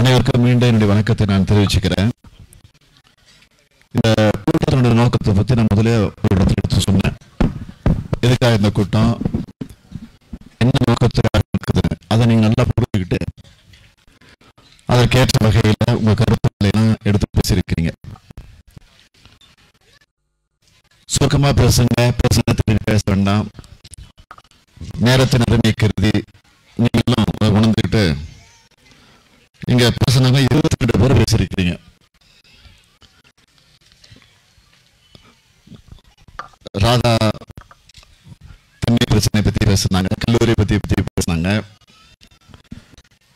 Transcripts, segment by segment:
அனைவருக்கும் மீண்டும் என்னுடைய வணக்கத்தை நான் தெரிவிச்சுக்கிறேன். இந்த கூட்டத்தினுடைய நோக்கத்தை பத்தி நான் முதலே ஒரு இடத்துல எடுத்து சொன்னேன். எதுக்காக இந்த கூட்டம்? என்ன நோக்கத்துக்காக இருக்குது? அதை நீங்கள் நல்லா புரிஞ்சுக்கிட்டு அதற்கேற்ற வகையில உங்க கருத்துக்களையெல்லாம் எடுத்து பேசியிருக்கிறீங்க. சுருக்கமாக பேசுங்க. பேசுங்க திரும்பி பேச வேண்டாம். நேரத்தை நிர்ணயிக்கிறது கருதி உணர்ந்துக்கிட்டு இங்க பேசுனாங்க இருபத்தி ரெண்டு பேர் பேசியிருக்கிறீங்க ராதா தண்ணி பிரச்சனை பத்தி பேசினாங்க கல்லூரி பத்தி பத்தி பேசுனாங்க.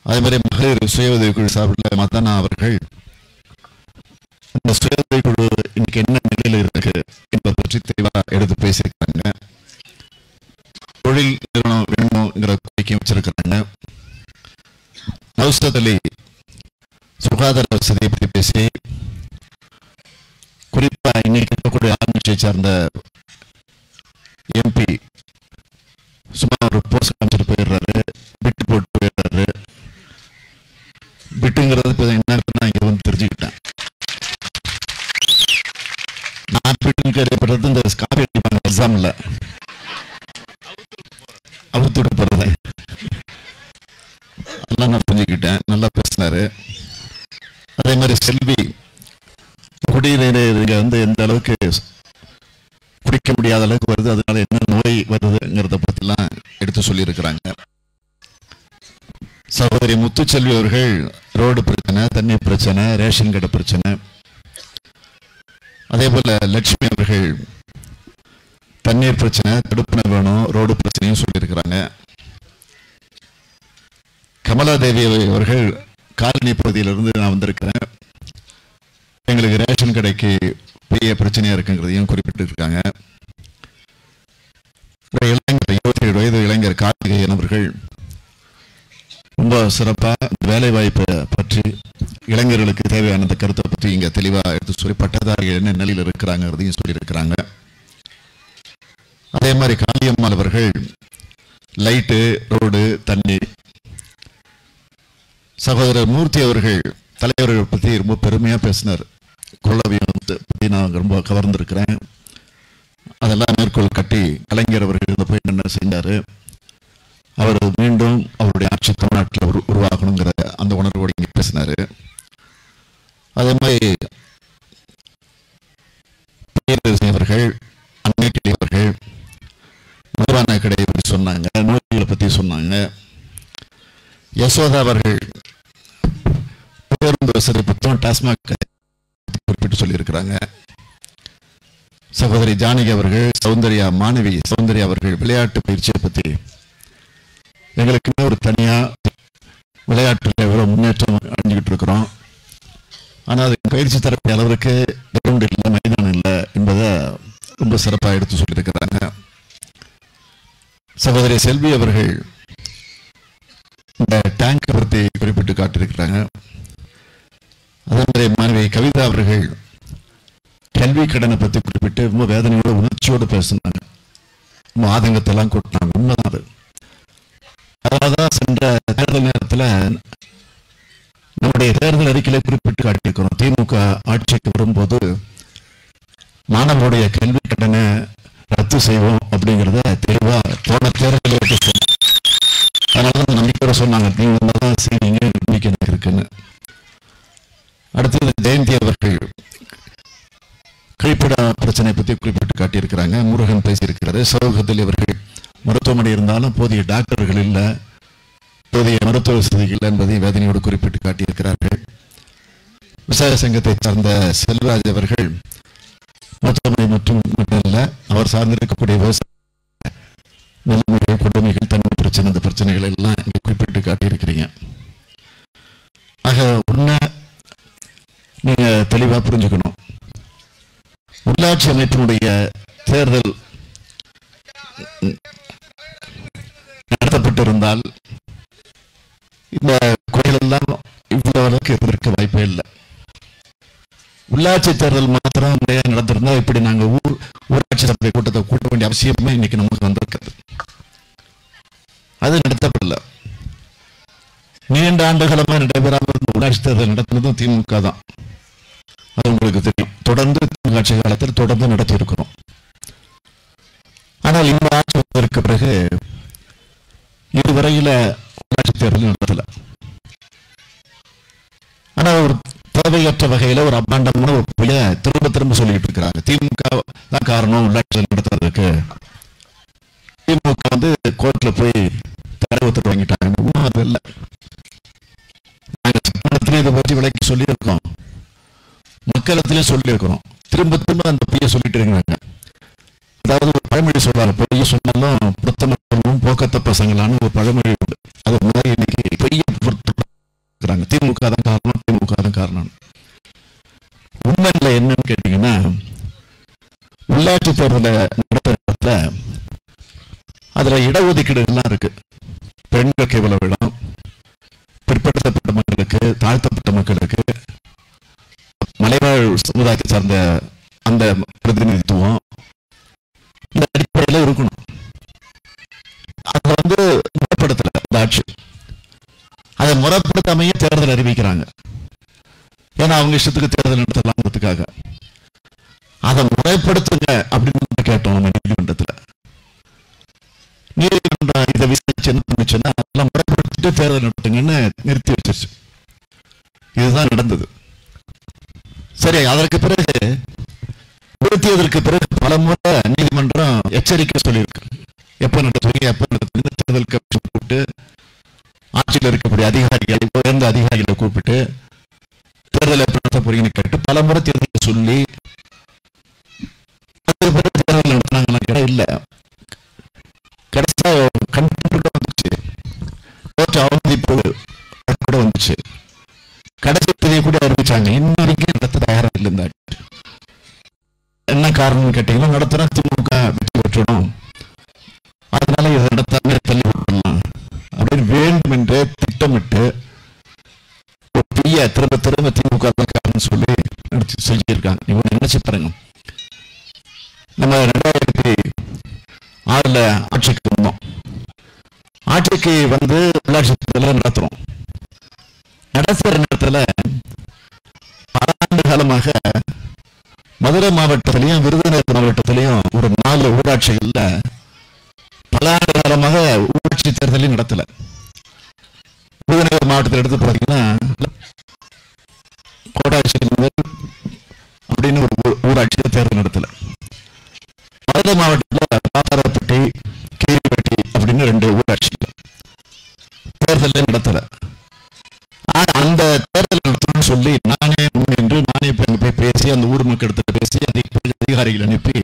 அதே மாதிரி மகளிர் சுய உதவி குழு சார்பில் மதனா அவர்கள் இந்த சுய உதவி குழு இன்னைக்கு என்ன கட்சியை சேர்ந்த எம்பி சும்மா ஒரு போஸ்ட் காமிச்சிட்டு போயிடுறாரு பிட்டு போட்டு போயிடுறாரு. பிட்டுங்கிறது இப்போ என்ன நான் இங்கே வந்து தெரிஞ்சுக்கிட்டேன். நான் பிட்டுன்னு கேள்விப்படுறது இந்த காப்பி அடிப்பாங்க எக்ஸாமில் அவுத்து அவுத்துட்டு போறது. அதெல்லாம் நான் புரிஞ்சுக்கிட்டேன். நல்லா பேசினாரு. அதே மாதிரி செல்வி குடிநீர் இங்கே வந்து எந்த அளவுக்கு குடிக்க முடியாத அளவுக்கு வருது. அதனால என்ன நோய் வருதுங்கிறத பத்திலாம் எடுத்து சொல்லியிருக்கிறாங்க. சகோதரி முத்துச்செல்வி அவர்கள் ரோடு பிரச்சனை தண்ணி பிரச்சனை ரேஷன் கடை பிரச்சனை. அதே போல லட்சுமி அவர்கள் தண்ணீர் பிரச்சனை தடுப்பணை வேணும் ரோடு பிரச்சனையும் சொல்லியிருக்கிறாங்க. கமலாதேவி அவர்கள் காலனி பகுதியிலிருந்து நான் வந்திருக்கிறேன். எங்களுக்கு ரேஷன் கடைக்கு பெரிய பிரச்சனையா இருக்குங்கிறதையும் குறிப்பிட்டிருக்காங்க? இருக்காங்க இளைஞர் இருபத்தி ஏழு வயது இளைஞர் கார்த்திகேயன் அவர்கள் ரொம்ப சிறப்பா வேலை வாய்ப்பை பற்றி இளைஞர்களுக்கு தேவையான அந்த கருத்தை பற்றி இங்க தெளிவா எடுத்து சொல்லி பட்டதாரிகள் என்ன நிலையில் இருக்கிறாங்கிறதையும் சொல்லியிருக்கிறாங்க. அதே மாதிரி காளியம்மாள் அவர்கள் லைட்டு ரோடு தண்ணி சகோதரர் மூர்த்தி அவர்கள் தலைவர்கள் பத்தி ரொம்ப பெருமையா பேசினார். கொள்ளவியம் வந்து நான் ரொம்ப கவர்ந்திருக்கிறேன். அதெல்லாம் மேற்கோள் கட்டி கலைஞர் அவர்கள் இதில் போய் என்ன செஞ்சாரு? அவர் மீண்டும் அவருடைய ஆட்சி தமிழ்நாட்டில் உரு உருவாகணுங்கிற அந்த உணர்வோடு இங்கே பேசினாரு. அதே மாதிரி அவர்கள் அன்னைக்கிளி அவர்கள் மதுபான கடையை பற்றி சொன்னாங்க நோய்களை பற்றி சொன்னாங்க. யசோதா அவர்கள் பேருந்து வசதி பற்றும் டாஸ்மாக் கதை குறிப்பிட்டு சொல்லியிருக்கிறாங்க. சகோதரி ஜானகி அவர்கள் சௌந்தர்யா மாணவி சௌந்தர்யா அவர்கள் விளையாட்டு பயிற்சியை பற்றி எங்களுக்குமே ஒரு தனியா விளையாட்டுல எவ்வளவு முன்னேற்றம் அடைஞ்சுக்கிட்டு இருக்கிறோம். ஆனா அதுக்கு பயிற்சி தரக்கூடிய அளவிற்கு கிரவுண்ட் இல்லை மைதானம் இல்லை என்பதை ரொம்ப சிறப்பாக எடுத்து சொல்லியிருக்கிறாங்க. சகோதரி செல்வி அவர்கள் இந்த டேங்க் பற்றி குறிப்பிட்டு காட்டியிருக்கிறாங்க. அதே மாதிரி மாணவி கவிதா அவர்கள் கல்வி கடனை பற்றி குறிப்பிட்டு ரொம்ப வேதனையோட உணர்ச்சியோடு பேசினாங்க. ரொம்ப ஆதங்கத்தெல்லாம் கூட்டினாங்க. உண்மைதான் அது. அதனாலதான் சென்ற தேர்தல் நேரத்துல நம்முடைய தேர்தல் அறிக்கையில குறிப்பிட்டு காட்டியிருக்கிறோம். திமுக ஆட்சிக்கு வரும்போது மாணவருடைய கல்வி கடனை ரத்து செய்வோம் அப்படிங்கிறத தெளிவா போன தேர்தல் அதனாலதான் அதனால நம்பிக்கையோட சொன்னாங்க. நீங்க தான் செய்வீங்க நம்பிக்கை எனக்கு இருக்குன்னு. அடுத்தது ஜெயந்தி அவர்கள் கழிப்பிட பிரச்சனை பற்றி குறிப்பிட்டு காட்டியிருக்கிறாங்க. முருகன் பேசியிருக்கிறாரு. சமூகத்தில் இவர்கள் மருத்துவமனை இருந்தாலும் போதிய டாக்டர்கள் இல்லை. போதிய மருத்துவ வசதி இல்லை என்பதை வேதனையோடு குறிப்பிட்டு காட்டியிருக்கிறார்கள். விவசாய சங்கத்தை சார்ந்த செல்வராஜ் அவர்கள் மருத்துவமனை மற்றும் மட்டும் இல்ல அவர் சார்ந்திருக்கக்கூடிய விவசாய நிலைமைகள் கொடுமைகள் தன்மை பிரச்சனை இந்த பிரச்சனைகள் எல்லாம் குறிப்பிட்டு காட்டியிருக்கிறீங்க. ஆக உண்மை நீங்க தெளிவா புரிஞ்சுக்கணும். உள்ளாட்சி அமைப்பினுடைய தேர்தல் நடத்தப்பட்டிருந்தால் இந்த குறைகளெல்லாம் இவ்வளவு அளவுக்கு இருந்திருக்க வாய்ப்பே இல்லை. உள்ளாட்சி தேர்தல் மாத்திரம் முறையாக நடந்திருந்தா இப்படி நாங்க ஊர் ஊராட்சி சபை கூட்டத்தை கூட்ட வேண்டிய அவசியமே இன்னைக்கு நமக்கு வந்திருக்காது. அது நடத்தப்படல. நீண்ட ஆண்டுகளமா நடைபெறாமல் உள்ளாட்சி தேர்தல் நடத்தினதும் திமுக தான். அது உங்களுக்கு தெரியும். தொடர்ந்து திமுக காலத்தில் தொடர்ந்து நடத்தி இருக்கிறோம் ஆனால் இந்த ஆட்சி வந்ததற்கு பிறகு இதுவரையில உள்ளாட்சி தேர்தல் நடத்தல ஆனா ஒரு தேவையற்ற வகையில ஒரு அபாண்டமான ஒரு பொய்ய திரும்ப திரும்ப சொல்லிட்டு இருக்கிறாங்க. திமுக தான் காரணம் உள்ளாட்சி நடத்துறதுக்கு. திமுக வந்து கோர்ட்ல போய் தடை உத்தரவு வாங்கிட்டாங்க. அது இல்லை. நாங்கள் சட்டமன்றத்திலே இதை பற்றி விளக்கி சொல்லியிருக்கோம். மக்களத்திலே சொல்லியிருக்கிறோம் திரும்ப திரும்ப அந்த பொய்ய சொல்லிட்டு இருக்கிறாங்க. அதாவது ஒரு பழமொழி சொல்றாங்க பொய்ய சொன்னாலும் புத்தமற்றமும் போக்கத்த பசங்களான ஒரு பழமொழி உண்டு. அது மாதிரி இன்னைக்கு பொய்ய பொறுத்துறாங்க திமுக தான் காரணம் திமுக தான் காரணம். உண்மையில என்னன்னு கேட்டீங்கன்னா உள்ளாட்சி தேர்தலை நடத்துறதுல அதுல இடஒதுக்கீடு எல்லாம் இருக்கு. பெண்களுக்கு இவ்வளவு இடம் பிற்படுத்தப்பட்ட மக்களுக்கு தாழ்த்தப்பட்ட மக்களுக்கு மலைவாழ் சமுதாயத்தை சார்ந்த அந்த பிரதிநிதித்துவம் இந்த அடிப்படையில இருக்கணும். அதை வந்து முறைப்படுத்தல இந்த ஆட்சி. அதை முறைப்படுத்தாமையே தேர்தல் அறிவிக்கிறாங்க. ஏன்னா அவங்க இஷ்டத்துக்கு தேர்தல் நடத்தலாம்ன்றதுக்காக அதை முறைப்படுத்துங்க அப்படின்னு கேட்டோம் நீதிமன்றத்தில். நீதிமன்றம் இதை விசாரிச்சு என்ன பண்ணுச்சுன்னா அதெல்லாம் முறைப்படுத்திட்டு தேர்தல் நடத்துங்கன்னு நிறுத்தி வச்சிருச்சு. இதுதான் நடந்தது. சரி அதற்கு பிறகு நிறுத்தியதற்கு பிறகு பல முறை நீதிமன்றம் எச்சரிக்கை சொல்லியிருக்கு. எப்ப நடத்துவீங்க எப்ப நடத்துவீங்க தேர்தல் கமிஷன் கூப்பிட்டு ஆட்சியில் இருக்கக்கூடிய அதிகாரிகளை உயர்ந்த அதிகாரிகளை கூப்பிட்டு தேர்தல் எப்ப நடத்த போறீங்கன்னு கேட்டு பல முறை தேர்தல் சொல்லி தேர்தல் நடத்தினாங்களா கேட்டா இல்ல. கடைசியா கண்டெம்ட் வந்துச்சு. கோர்ட் அவமதிப்பு கூட வந்துச்சு. கடைசி தேதியை கூட அறிவிச்சாங்க இன்ன வரைக்கும் நடத்த தயாரா இல்லை என்ன காரணம்னு கேட்டீங்கன்னா நடத்தினா திமுக வெற்றி பெற்றணும் அதனால இதை நடத்தாம தள்ளி விடலாம் அப்படின்னு வேண்டுமென்றே திட்டமிட்டு ஒரு பெரிய திரும்ப திரும்ப திமுக தான் காரணம் சொல்லி நடத்தி செஞ்சிருக்காங்க இவங்க நினைச்சு பாருங்க. நம்ம ரெண்டாயிரத்தி ஆறுல ஆட்சிக்கு வந்தோம். ஆட்சிக்கு வந்து உள்ளாட்சி தேர்தலை நடத்துறோம். நடத்துற நேரத்துல பல ஆண்டு காலமாக மதுரை மாவட்டத்திலையும் விருதுநகர் மாவட்டத்திலையும் ஒரு நாலு ஊராட்சிகள்ல பல ஆண்டு காலமாக ஊராட்சி தேர்தலையும் நடத்தல. விருதுநகர் மாவட்டத்தில் எடுத்து பார்த்தீங்கன்னா கோடாட்சி அப்படின்னு ஒரு ஊராட்சியில் தேர்தல் நடத்தல. மதுரை மாவட்டத்தில் பாப்பாரப்பட்டி கீரிப்பட்டி அப்படின்னு ரெண்டு ஊராட்சிகள் தேர்தலே நடத்தலை. சொல்லி நானே முன் நானே போய் போய் பேசி அந்த ஊர் மக்களிடத்துல பேசி அதிக அதிகாரிகள் அனுப்பி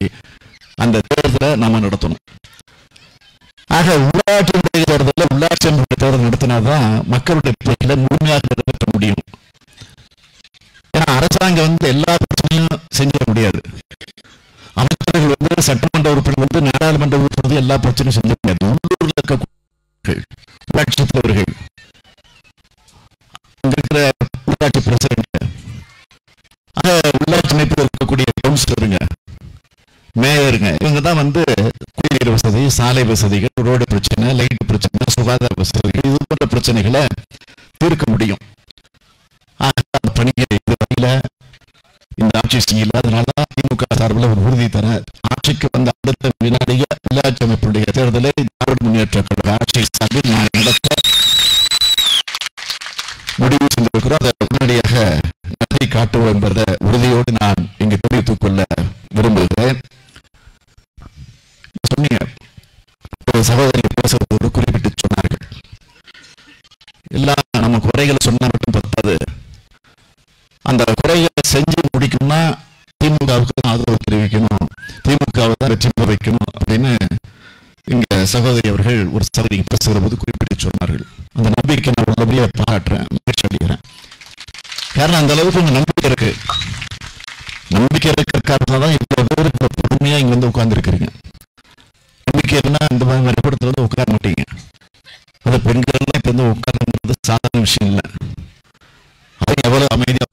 அந்த தேர்தலை நாம நடத்தணும். ஆக உள்ளாட்சி தேர்தலில் உள்ளாட்சி அமைப்பு தேர்தல் நடத்தினாதான் மக்களுடைய பிரச்சனை முழுமையாக நிறைவேற்ற முடியும். ஏன்னா அரசாங்கம் வந்து எல்லா பிரச்சனையும் செஞ்சிட முடியாது. அமைச்சர்கள் வந்து சட்டமன்ற உறுப்பினர் வந்து நாடாளுமன்ற உறுப்பினர் வந்து எல்லா பிரச்சனையும் செஞ்ச முடியாது. உள்ளூரில் இருக்கக்கூடிய உள்ளாட்சி தலைவர்கள் இருக்கிற உள்ளாட்சி பிரசிடண்ட் அந்த உள்ளாட்சி அமைப்பில் இருக்கக்கூடிய கவுன்சிலருங்க மேயருங்க இவங்க தான் வந்து குடிநீர் வசதி சாலை வசதிகள் ரோடு பிரச்சனை லைட் பிரச்சனை சுகாதார வசதிகள் இது போன்ற பிரச்சனைகளை தீர்க்க முடியும். ஆக அந்த பணியை இதுவரையில இந்த ஆட்சி செய்யல அதனால திமுக சார்பில் ஒரு உறுதி தர ஆட்சிக்கு வந்த அடுத்த வினாடிய உள்ளாட்சி அமைப்புடைய தேர்தலை திராவிட முன்னேற்ற கழக ஆட்சி சார்பில் நான் நடத்த முடிவு செய்திருக்கிறோம். அதை உடனடியாக நன்றி காட்டுவோம் என்பதை உறுதியோடு நான் இங்கு தெரிவித்துக் கொள்ள விரும்புகிறேன். சொன்னீங்க. ஒரு சகோதரி பேசுறதோடு குறிப்பிட்டு சொன்னார்கள். எல்லாம் நம்ம குறைகளை சொன்னா மட்டும் பத்தாது. அந்த குறைகளை செஞ்சு முடிக்கணும்னா திமுகவுக்கு தான் ஆதரவு தெரிவிக்கணும். திமுகவை தான் வெற்றி பெற வைக்கணும் அப்படின்னு இங்க சகோதரி அவர்கள் ஒரு சகோதரி பேசுகிற போது குறிப்பிட்டு சொன்னார்கள். அந்த நம்பிக்கை நான் உள்ளபடியே பாராட்டுறேன் மகிழ்ச்சி அடைகிறேன் காரணம் அந்த அளவுக்கு உங்க நம்பிக்கை இருக்கு. நம்பிக்கை இருக்கிற காரணம் தான் இவ்வளவு பேர் இப்ப பொறுமையா இங்க வந்து உட்கார்ந்து இருக்கிறீங்க நம்பிக்கை இல்லைன்னா இந்த மாதிரி கூடத்துல வந்து உட்கார மாட்டீங்க. அந்த பெண்கள் எல்லாம் இப்ப வந்து உட்கார்றது சாதாரண விஷயம் இல்லை. அது எவ்வளவு அமைதியா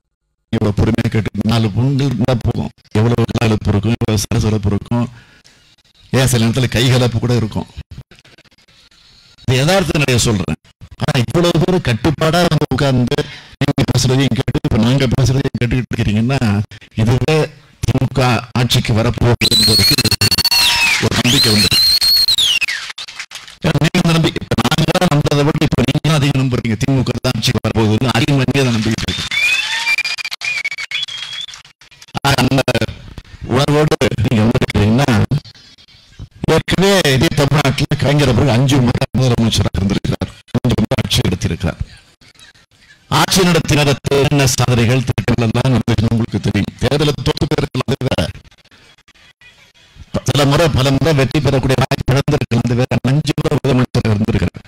எவ்வளவு பொறுமையா கேட்டு நாலு பொண்ணு இருந்தா போகும் எவ்வளவு கலப்பு இருக்கும் எவ்வளவு சரசரப்பு இருக்கும் ஏன் சில நேரத்துல கைகலப்பு கூட இருக்கும். இது நிறைய சொல்றேன். ஆனா இவ்வளவு தூரம் கட்டுப்பாடா வந்து உட்கார்ந்து நீங்க பேசுறதையும் கேட்டு இப்ப நாங்க பேசுறதையும் கேட்டுக்கிட்டு இருக்கிறீங்கன்னா இதுவே திமுக ஆட்சிக்கு வரப்போகுது என்பதற்கு ஒரு நம்பிக்கை வந்து நீங்க நம்பிக்கை இப்ப நாங்க நம்புறதை விட இப்ப நீங்க அதிகம் நம்புறீங்க. திமுக தான் ஆட்சிக்கு வரப்போகுதுன்னு அதிகம் நீங்க அதை நம்பிக்கிட்டு இருக்கு அந்த உணர்வோடு நீங்க வந்திருக்கிறீங்கன்னா ஏற்கனவே இதே தமிழ்நாட்டில் கலைஞர் அவர்கள் அஞ்சு முறை முதலமைச்சராக இருந்திருக்கிறார். வைத்திருக்கிறார். ஆட்சி எடுத்திருக்கிறார் என்ன சாதனைகள் திட்டங்கள் எல்லாம் உங்களுக்கு தெரியும். தேர்தலில் தோற்று போயிருக்கலாம் அது வேற. சில முறை பல முறை வெற்றி பெறக்கூடிய வாய்ப்பு இழந்திருக்கலாம் அது வேற. அஞ்சு முறை முதலமைச்சர் இருந்திருக்கிறார்.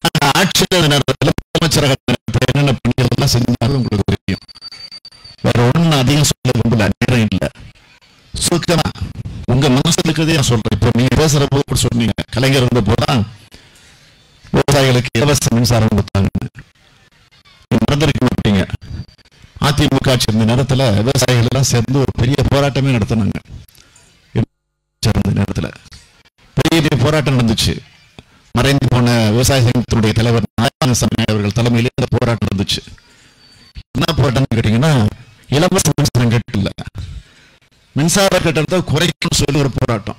ஆனா, ஆட்சியில் நேரத்தில் முதலமைச்சராக என்னென்ன பணிகள் எல்லாம் செஞ்சாலும் உங்களுக்கு தெரியும். வேற ஒண்ணு அதிகம் சொல்ல விரும்பல நேரம் இல்லை. சுருக்கமா உங்க மனசுல இருக்கிறதே நான் சொல்றேன். இப்போ நீங்க பேசுற போது கூட சொன்னீங்க. கலைஞர் இருந்த போதான் விவசாயிகளுக்கு இலவச மின்சாரம் கொடுத்தாங்க. நீங்க மாட்டீங்க. அதிமுக ஆட்சி இருந்த நேரத்தில் விவசாயிகள் எல்லாம் சேர்ந்து ஒரு பெரிய போராட்டமே நடத்தினாங்க. நேரத்தில். பெரிய பெரிய போராட்டம் நடந்துச்சு. மறைந்து போன விவசாய சங்கத்தினுடைய தலைவர் நாராயணசாமி அவர்கள் தலைமையிலே இந்த போராட்டம் நடந்துச்சு. என்ன போராட்டம் கேட்டீங்கன்னா இலவச மின்சாரம் கேட்கல மின்சார கட்டணத்தை குறைக்கணும்னு சொல்லி ஒரு போராட்டம்.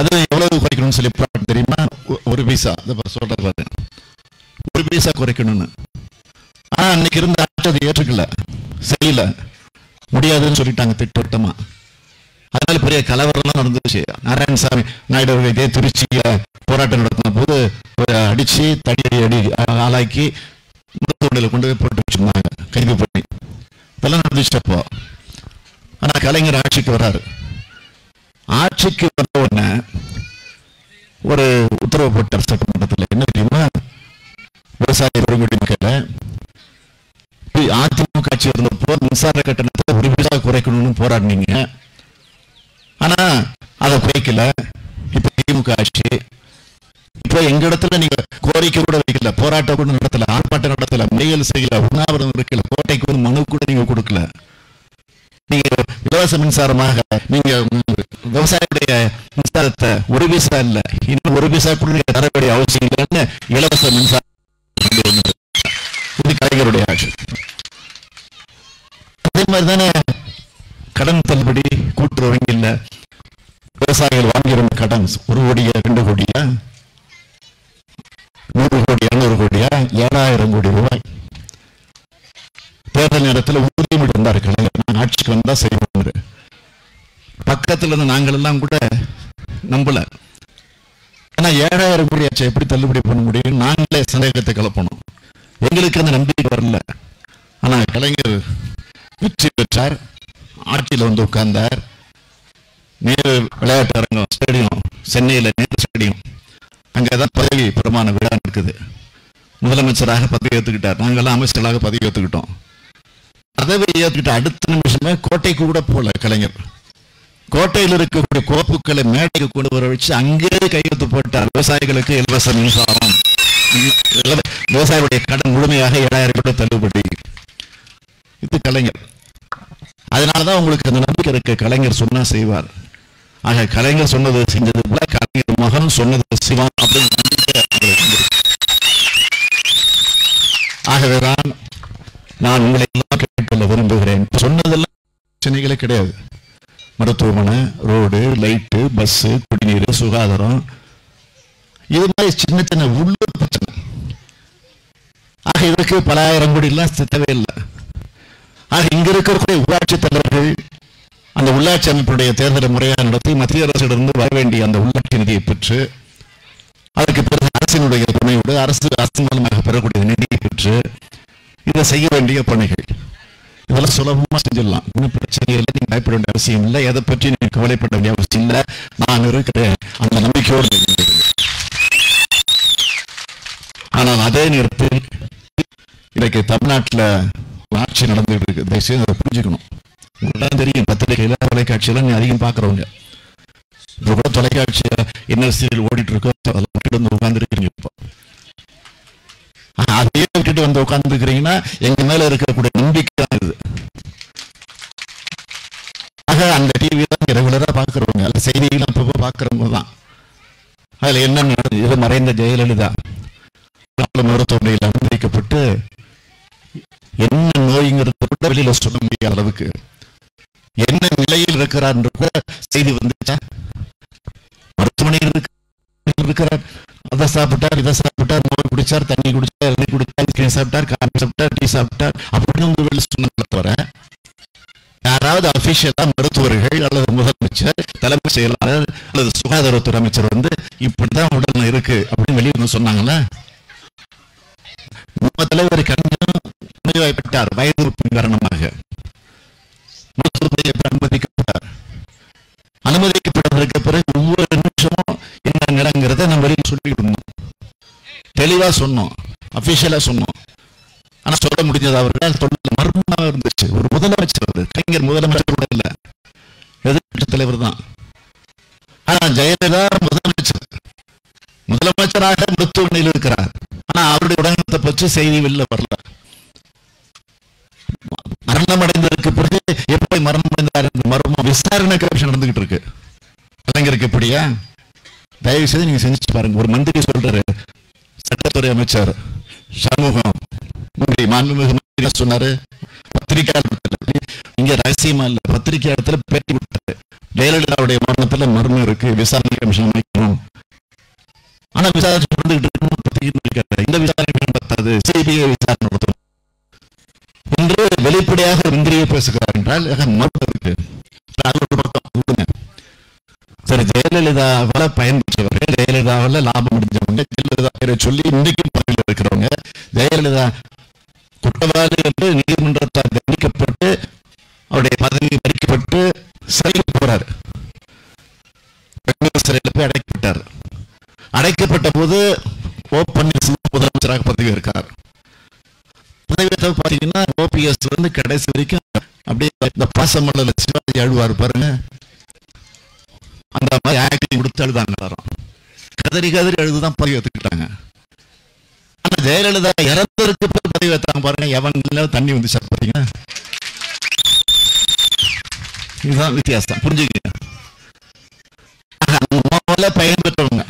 அது எவ்வளவு குறைக்கணும்னு சொல்லி போராட்டம் தெரியுமா? ஒரு பைசா சொல்ற பாரு, ஒரு பைசா குறைக்கணும்னு. ஆனா அன்னைக்கு இருந்த ஆட்சி அதை ஏற்றுக்கல. செய்யல. முடியாதுன்னு சொல்லிட்டாங்க திட்டவட்டமா. அதனால பெரிய கலவரம்லாம் நடந்துச்சு நாராயணசாமி நாயுடு அவர்கள் இதே திருச்சியில போராட்டம் நடத்தின போது அடிச்சு தடி அடி ஆளாக்கி மருத்துவமனையில் கொண்டு போய் போட்டு வச்சிருந்தாங்க. கைது பண்ணி. இதெல்லாம் நடந்துச்சு அப்போ. ஆனா கலைஞர் ஆட்சிக்கு வராரு. ஆட்சிக்கு வந்த உடனே ஒரு உத்தரவு போட்டார் சட்டமன்றத்தில். என்ன தெரியுமா? விவசாய பெருங்குடி மக்களை அதிமுக ஆட்சி இருந்தப்போ மின்சார கட்டணத்தை ஒரு குறைக்கணும்னு போராடினீங்க. ஆனா அதை குறைக்கல. இப்ப திமுக ஆட்சி. இப்ப எங்க இடத்துல நீங்க கோரிக்கை கூட வைக்கல போராட்டம் கூட நடத்தல ஆர்ப்பாட்டம் நடத்தல மறியல் செய்யல உண்ணாவிரதம் இருக்கல கோட்டைக்கு வந்து மனு கூட நீங்க கொடுக்கல. நீங்க இலவச மின்சாரமாக நீங்க விவசாயியுடைய மின்சாரத்தை ஒரு பைசா இல்ல இன்னும் ஒரு பைசா கூட நீங்க தர வேண்டிய அவசியம் இல்லைன்னு இலவச மின்சாரம் இது கலைஞருடைய ஆட்சி. அதே மாதிரி தானே கடன் தள்ளுபடி கூட்டுறவு வங்கியில் விவசாயிகள் வாங்கியிருந்த கடன் ஒரு கோடியா ரெண்டு கோடியா? நூறு கோடி நூறு கோடியா? ஏழாயிரம் கோடி ரூபாய். தேர்தல் நேரத்தில் உறுதிமொழி வந்தார் கலைஞர் நான் ஆட்சிக்கு வந்தா செய்வோம் பக்கத்துல இருந்து நாங்கள் எல்லாம் கூட நம்பல. ஆனா ஏழாயிரம் கோடி ஆச்சு எப்படி தள்ளுபடி பண்ண முடியும்? நாங்களே சந்தேகத்தை கிளப்பணும். எங்களுக்கு அந்த நம்பிக்கை வரல. ஆனா கலைஞர் வெற்றி பெற்றார். ஆட்சியில் வந்து உட்கார்ந்தார். நேரு விளையாட்டு அரங்கம் ஸ்டேடியம் சென்னையில் நேரு ஸ்டேடியம். அங்கதான் பதவி பிரமாண விழா இருக்குது முதலமைச்சராக பதவி ஏற்றுக்கிட்டார் நாங்கெல்லாம் அமைச்சர்களாக பதவி ஏற்றுக்கிட்டோம் பதவி ஏற்றுக்கிட்ட அடுத்த நிமிஷமே கோட்டைக்கு கூட போல கலைஞர். கோட்டையில் இருக்கக்கூடிய கோப்புக்களை மேடைக்கு கொண்டு வர வச்சு அங்கே கையெழுத்து போட்டார் விவசாயிகளுக்கு இலவச மின்சாரம். விவசாயிகளுடைய கடன் முழுமையாக ஏழாயிரம் கோடி தள்ளுபடி. இது கலைஞர். அதனாலதான் உங்களுக்கு அந்த நம்பிக்கை இருக்க. கலைஞர் சொன்னா செய்வார். ஆக கலைஞர் சொன்னது செஞ்சது போல கலைஞர் மகன் சொன்னது சிவன் அப்படின்னு நம்பிக்கை ஆகவேதான் நான் உங்களை பிரச்சனைகளே கிடையாது. மருத்துவமனை ரோடு லைட்டு பஸ் குடிநீர் சுகாதாரம். இது மாதிரி சின்ன சின்ன உள்ளூர் பிரச்சனை. ஆக இதற்கு பல ஆயிரம் கோடி எல்லாம் தேவையில்லை. ஆக இங்க இருக்கக்கூடிய ஊராட்சி தலைவர்கள் அந்த உள்ளாட்சி அமைப்புடைய தேர்தலை முறையாக நடத்தி மத்திய அரசிடமிருந்து வர வேண்டிய அந்த உள்ளாட்சி நிதியை பெற்று அதற்கு பிறகு அரசினுடைய துணையோடு அரசு அரசு மூலமாக பெறக்கூடிய நிதியை பெற்று இதை செய்ய வேண்டிய பணிகள். இதெல்லாம் சுலபமா செஞ்சிடலாம். ஒன்றும் பிரச்சனை இல்லை நீங்க பயப்பட வேண்டிய அவசியம் இல்லை. எதை பற்றி நீங்க கவலைப்பட வேண்டிய அவசியம் இல்லை. நான் இருக்கிறேன். அந்த நம்பிக்கையோடு ஆனால் அதே நேரத்தில் இன்றைக்கு தமிழ்நாட்டில் ஆட்சி நடந்துகிட்டு இருக்கு. தயவுசெய்து அதை புரிஞ்சுக்கணும். உங்களுக்கு தெரியும் பத்திரிகையில தொலைக்காட்சியெல்லாம் நீ அதிகம் பார்க்குறவங்க. இப்போ கூட தொலைக்காட்சியில் என்ன சீரியல் ஓடிட்டு இருக்கோ அதில் வந்து உட்காந்துருக்கீங்க இப்போ. அதையே விட்டுட்டு வந்து உட்காந்துருக்கிறீங்கன்னா எங்க மேல இருக்கக்கூடிய நம்பிக்கை இது. ஆக அந்த டிவி தான் ரெகுலரா பாக்குறவங்க அல்ல செய்திகள் அப்பப்போ பாக்குறவங்க தான். அதுல என்ன நடந்தது இது மறைந்த ஜெயலலிதா. மருத்துவமனையில் அனுமதிக்கப்பட்டு என்ன நோய்ங்கிறது கூட வெளியில சொல்ல முடியாத அளவுக்கு. என்ன நிலையில் இருக்கிறார் என்று கூட செய்தி வந்துச்சா? மருத்துவமனையில் இருக்கிறார். அதை சாப்பிட்டார் இதை சாப்பிட்டார். குடிச்சார் தண்ணி குடிச்சார் இளநீர் குடித்தார் ஐஸ்கிரீம் சாப்பிட்டார் காஃபி சாப்பிட்டார் டீ சாப்பிட்டார். அப்படின்னு உங்க வெளில சொன்னாங்களே தவிர யாராவது அபிஷியலா மருத்துவர்கள் அல்லது முதலமைச்சர் தலைமை செயலாளர் அல்லது சுகாதாரத்துறை அமைச்சர் வந்து இப்படிதான் உடல்நலம் இருக்கு அப்படின்னு வெளியே வந்து சொன்னாங்களா? நம்ம தலைவர் கண்ணன் நோய்வாய்ப்பட்டார் வயது காரணமாக. அனுமதிக்கப்பட்டார். அனுமதிக்கப்பட்டதற்கு பிறகு ஒவ்வொரு நிமிஷமும் என்ன நடங்கிறத நம்ம வெளியில் சொல்லிட்டு இருந்தோம் தெளிவா சொன்னோம் அபிஷியலா சொன்னோம். ஆனா சொல்ல முடிஞ்சது அவர்கள் சொல்ல மர்மமாக இருந்துச்சு. ஒரு முதலமைச்சர் அவர் கலைஞர் முதலமைச்சர் கூட இல்ல. எதிர்கட்சி தலைவர் தான். ஆனா ஜெயலலிதா முதலமைச்சர். முதலமைச்சராக மருத்துவமனையில் இருக்கிறார். ஆனா அவருடைய உடனத்தை பற்றி செய்தி வெளில வரல. மரணம் அடைந்ததற்கு பிறகு எப்படி மரணம் அடைந்தார் என்ற மர்மம் விசாரணை கமிஷன் நடந்துகிட்டு இருக்கு. கலைஞருக்கு எப்படியா தயவு செய்து நீங்க செஞ்சு பாருங்க. ஒரு மந்திரி சொல்றாரு சட்டத்துறை அமைச்சர் சண்முகம். முன்னாடி மாண்புமிகு சொன்னாரு பத்திரிகையாளர் இங்க ரகசியமா இல்ல பத்திரிகையாளத்துல பேட்டி விட்டாரு ஜெயலலிதாவுடைய மரணத்துல மர்மம் இருக்கு விசாரணை கமிஷன் அமைக்கணும். ஆனா விசாரணை நடந்துகிட்டு இருக்குன்னு இந்த விசாரணை நடத்தாது சிபிஐ விசாரணை நடத்தும் என்று வெளிப்படையாக இந்திரியை பேசுகிறார் என்றால் ஆக இருக்கு. அது ஒரு பக்கம் சரி ஜெயலலிதாவால பயன்பெற்றவர்கள் ஜெயலலிதாவில் லாபம் அடைஞ்சவங்க. ஜெயலலிதா பேரை சொல்லி இன்றைக்கும் பதவியில் இருக்கிறவங்க. ஜெயலலிதா குற்றவாளி என்று நீதிமன்றத்தால் தண்டிக்கப்பட்டு அவருடைய பதவி பறிக்கப்பட்டு சிறையில் போறார். பெங்களூர் சிறையில் போய் அடைக்கப்பட்டார். அடைக்கப்பட்ட போது ஓ பன்னீர்செல்வம் முதலமைச்சராக பதவி இருக்கார். பதவி பார்த்தீங்கன்னா ஓபிஎஸ் வந்து கடைசி வரைக்கும் அப்படியே இந்த பாசமல்ல சிவாஜி அழுவார் பாருங்க. அந்த மாதிரி ஆக்டிங் கொடுத்து அழுதாங்க எல்லாரும். கதறி கதறி அழுதுதான் பதவி எடுத்துக்கிட்டாங்க. ஆனா ஜெயலலிதா இறந்ததற்கு பிறகு பதவி ஏத்தாங்க பாருங்க. எவன் தண்ணி வந்து பாத்தீங்க இதுதான் வித்தியாசம். புரிஞ்சுக்கங்க? முதல்ல பயன் பெற்றவங்க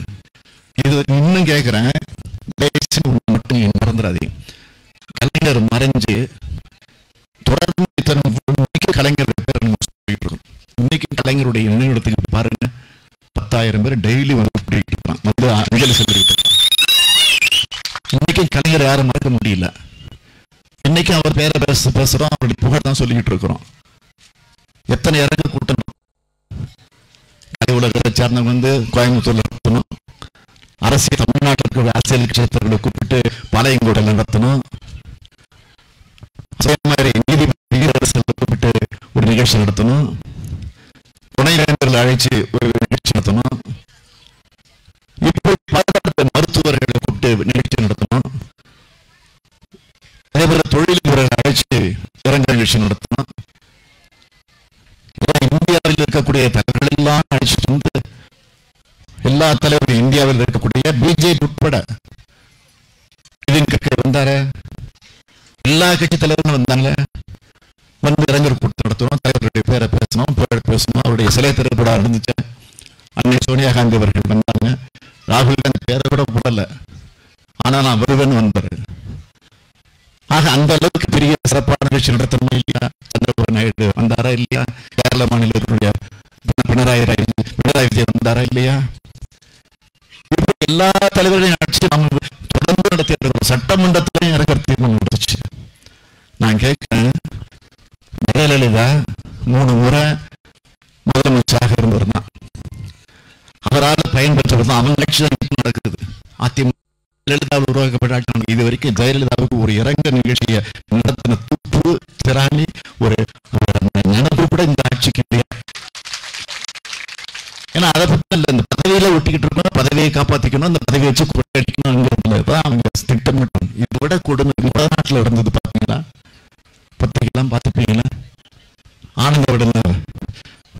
இது இன்னும் கேட்கிறேன் மட்டும் மறந்துடாதீங்க. கலைஞர் மறைஞ்சு தொடர்ந்து இத்தனை கலைஞர் பேர் இன்னைக்கு கலைஞருடைய நினைவிடத்துக்கு பாருங்க. பத்தாயிரம் பேர் டெய்லி வந்து கூட்டிட்டு இருக்கான் வந்து அஞ்சலி செலுத்திட்டு இன்னைக்கு கலைஞர் யாரும் மறக்க முடியல. இன்னைக்கு அவர் பேரை பேச பேசுறோம் அவருடைய புகழ் தான் சொல்லிக்கிட்டு இருக்கிறோம். எத்தனை இறங்க கூட்டம் கலை உலகத்தை சேர்ந்தவங்க வந்து கோயம்புத்தூர்ல நடத்தணும். அரசியல் தமிழ்நாட்டிற்கு அரசியல் கட்சிகளை கூப்பிட்டு பாளையங்கோட்டை நடத்தணும். அதே மாதிரி நீதிபதி அரசை கூப்பிட்டு ஒரு நிகழ்ச்சி நடத்தணும். துணைவேந்தர்களை அழைச்சு ஒரு மருத்துவர்களை நிகழ்ச்சி நடத்தணும் அதேபோல தொழில் வீரர்களை அழைச்சி இறங்க நிகழ்ச்சி நடத்தணும் இந்தியாவில் இருக்கக்கூடிய தலைவர்கள் எல்லாம் அழைச்சிட்டு வந்து எல்லா தலைவரும் இந்தியாவில் இருக்கக்கூடிய பிஜேபி உட்பட நிதின் கட்கரி வந்தாரு. எல்லா கட்சி தலைவரும் வந்தாங்க. வந்து இளைஞர் கூட்டம் நடத்தணும் தலைவருடைய பேரை பேசணும் புகழ் பேசணும். அவருடைய சிலை திரைப்படம் இருந்துச்சு அன்னை சோனியா காந்தி அவர்கள் வந்தாங்க. ராகுல் காந்தி பேரை கூட போடல. ஆனா நான் வருவேன் வந்தாரு ஆக அந்த அளவுக்கு பெரிய சிறப்பான நிகழ்ச்சி நடத்தணுமா இல்லையா? சந்திரபாபு நாயுடு வந்தாரா இல்லையா? கேரள மாநிலத்தினுடைய பினராயி ராய் பினராயி விஜயன் வந்தாரா இல்லையா? எல்லா தலைவர்களையும் அடிச்சு நம்ம தொடர்ந்து நடத்திட்டு இருக்கோம் சட்டமன்றத்திலையும் இறக்கிற தீர்மானம் நடந்துச்சு நான் கேட்கிறேன் ஜெயலலிதா மூணு முறை முதலமைச்சராக இருந்தவர் தான். அவரால் பயன்பெற்றவர் தான். அவங்க கட்சி தான் நடக்குது. அதிமுக ஜெயலலிதாவில் உருவாக்கப்பட்ட ஆட்சி இது வரைக்கும் ஜெயலலிதாவுக்கு ஒரு இறங்க நிகழ்ச்சியை நடத்தின துப்பு திராணி ஒரு நினைப்பு கூட இந்த ஆட்சிக்கு இல்லையா? ஏன்னா அதை பத்தி இல்லை இந்த பதவியில ஒட்டிக்கிட்டு இருக்கணும் பதவியை காப்பாத்திக்கணும் அந்த பதவியை வச்சு கொள்ளடிக்கணுங்கிறதுலதான் அவங்க திட்டமிட்டோம் இதை விட கொடுமை நாட்டில் இருந்தது பாத்தீங்களா? பத்திரிகைலாம் பார்த்துப்பீங்களா ஆனந்த விடல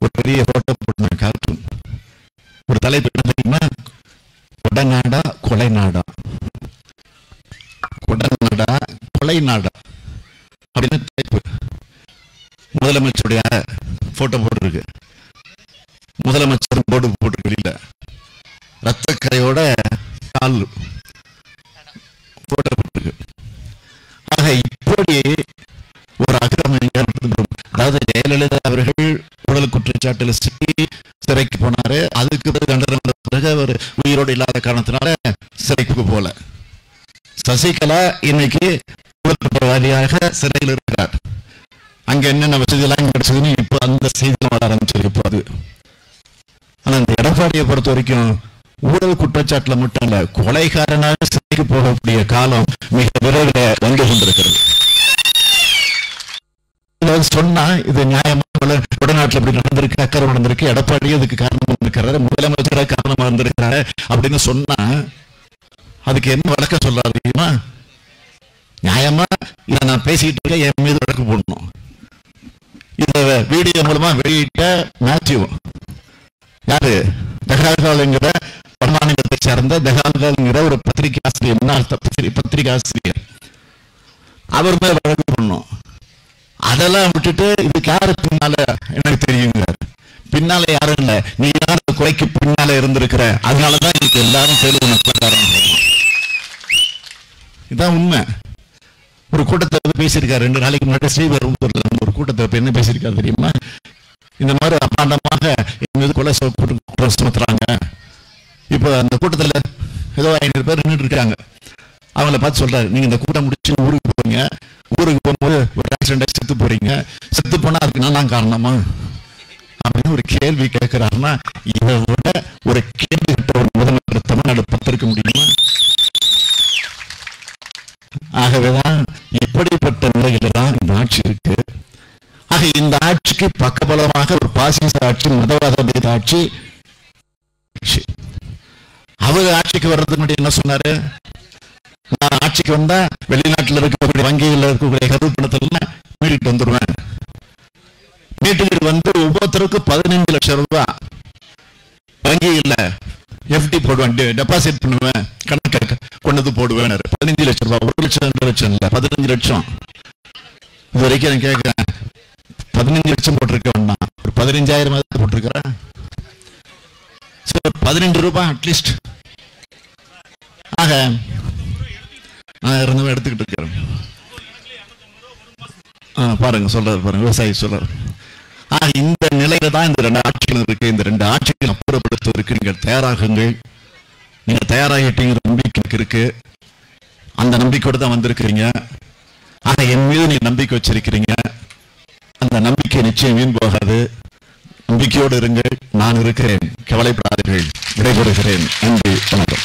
ஒரு பெரிய போட்டோ போட்டு கார்ட்டூன். ஒரு தலைப்பு கொடநாடா கொலை நாடா கொடநாடா கொலை நாடா அப்படின்னு தலைப்பு முதலமைச்சருடைய போட்டோ போட்டிருக்கு. முதலமைச்சர் போர்டு போட்டு வெளியில. ரத்தக்கரையோட கால் போட்டோ போட்டிருக்கு. ஆக இப்படி ஒரு அக்கிரமம் எங்க அதாவது ஜெயலலிதா அவர்கள் உடல் குற்றச்சாட்டில் சிக்கி சிறைக்கு போனாரு. அதுக்கு பிறகு தண்டனை பிறகு அவர் உயிரோடு இல்லாத காரணத்தினால சிறைக்கு போல. சசிகலா இன்னைக்கு குழப்பவாதியாக சிறையில் இருக்கிறார். அங்க என்னென்ன வசதி எல்லாம் கிடைச்சதுன்னு இப்ப அந்த செய்தி வர ஆரம்பிச்சிருக்கு இப்போ அது. ஆனா இந்த எடப்பாடியை பொறுத்த வரைக்கும் ஊழல் குற்றச்சாட்டுல மட்டும் இல்ல கொலைகாரனாக சிறைக்கு போகக்கூடிய காலம் மிக விரைவில் வந்து கொண்டிருக்கிறது. இதை சொன்னா இது நியாயமா? வட- வடநாட்டுல இப்படி நடந்திருக்கு? அக்கறை நடந்திருக்கு எடப்பாடி அதுக்கு காரணமா இருக்கிறாரு முதலமைச்சராக காரணமா இருந்திருக்கிறாரு அப்படின்னு சொன்னா அதுக்கு என்ன வழக்க சொல்லாது நியாயமா? இதை நான் பேசிக்கிட்டு இருக்கேன் என் மீது வழக்கு போடணும். இந்த வீடியோ மூலமா வெளியிட்ட மேத்யூ. யாரு? தகால்கால்ங்கிற வடமாநிலத்தை சேர்ந்த தகால்கால்ங்கிற ஒரு பத்திரிகை ஆசிரியர். முன்னாள் பத்திரிகை ஆசிரியர். அவர் மேல வழக்கு பண்ணோம் அதெல்லாம் விட்டுட்டு இதுக்கு யாரு பின்னால எனக்கு தெரியுங்க பின்னால யாரும் இல்ல. நீ யாரும் குறைக்கு கொலைக்கு பின்னால இருந்திருக்கிற. அதனாலதான் இதுக்கு எல்லாரும் பேரு உனக்கு ஆரம்பிச்சிருக்கோம் இதான் உண்மை. ஒரு கூட்டத்தை வந்து பேசியிருக்காரு. ரெண்டு நாளைக்கு முன்னாடி ஸ்ரீபெரும்புதூர்ல இருந்து ஒரு கூட்டத்தை என்ன பேசியிருக்காரு தெரியுமா? இந்த மாதிரி அப்பாண்டமாக என் மீது கொலை சுமத்துறாங்க. இப்போ அந்த கூட்டத்துல ஏதோ ஐநூறு பேர் நின்றுட்டு இருக்காங்க. அவங்கள பார்த்து சொல்றாரு. நீங்க இந்த கூட்டம் முடிச்சு ஊருக்கு போறீங்க ஊருக்கு போங்க செத்து போறீங்க? செத்து போனா அதுக்கு நான் காரணமா? அப்படின்னு ஒரு கேள்வி கேட்கிறாருன்னா இதை விட ஒரு கேள்வி கிட்ட ஒரு முதலமைச்சர் தமிழ்நாடு பத்திருக்க முடியுமா ஆகவேதான் இப்படிப்பட்ட நிலையில தான் இந்த ஆட்சி இருக்கு. ஆக இந்த ஆட்சிக்கு பக்கபலமாக ஒரு பாசிச ஆட்சி மதவாத ஆட்சி. ஆட்சி. அவர் ஆட்சிக்கு வர்றதுக்கு முன்னாடி என்ன சொன்னாரு? நான் ஆட்சிக்கு வந்தா வெளிநாட்டுல இருக்கக்கூடிய வங்கியில் இருக்கக்கூடிய கருவு பணத்தில் மீட்டுட்டு வந்துடுவேன் மீட்டுக்கிட்டு வந்து ஒவ்வொருத்தருக்கும் பதினைஞ்சு லட்சம் ரூபாய் வங்கியில் எஃப்டி போடுவேன் டெபாசிட் பண்ணுவேன் கணக்கு கொண்டது போடுவேன். பதினஞ்சு லட்சம் ரூபாய் ஒரு லட்சம் ரெண்டு லட்சம் இல்ல பதினஞ்சு லட்சம். இது வரைக்கும் நான் கேட்கிறேன் பதினஞ்சு லட்சம் போட்டிருக்க ஒரு பதினஞ்சாயிரம் போட்டிருக்கிறேன். சரி பதினஞ்சு ரூபாய் அட்லீஸ்ட் ஆக நான் இருந்தவங்க எடுத்துக்கிட்டு இருக்கிறேன் ஆ, பாருங்க சொல்றாரு பாருங்க விவசாயி சொல்றாரு. ஆ இந்த நிலையில தான் இந்த ரெண்டு ஆட்சிகள் இருக்கு. இந்த ரெண்டு ஆட்சிகள் அப்புறப்படுத்துவதற்கு நீங்கள் தயாராகுங்கள். நீங்க தயாராகிட்டீங்கிற நம்பிக்கை இருக்கு. அந்த நம்பிக்கையோடு தான் வந்திருக்கிறீங்க. ஆனா என் மீது நீங்க நம்பிக்கை வச்சிருக்கிறீங்க. அந்த நம்பிக்கை நிச்சயம் வீண் போகாது. நம்பிக்கையோடு இருங்கள். நான் இருக்கிறேன். கவலைப்படாதீர்கள். விடைபெறுகிறேன். நன்றி வணக்கம்.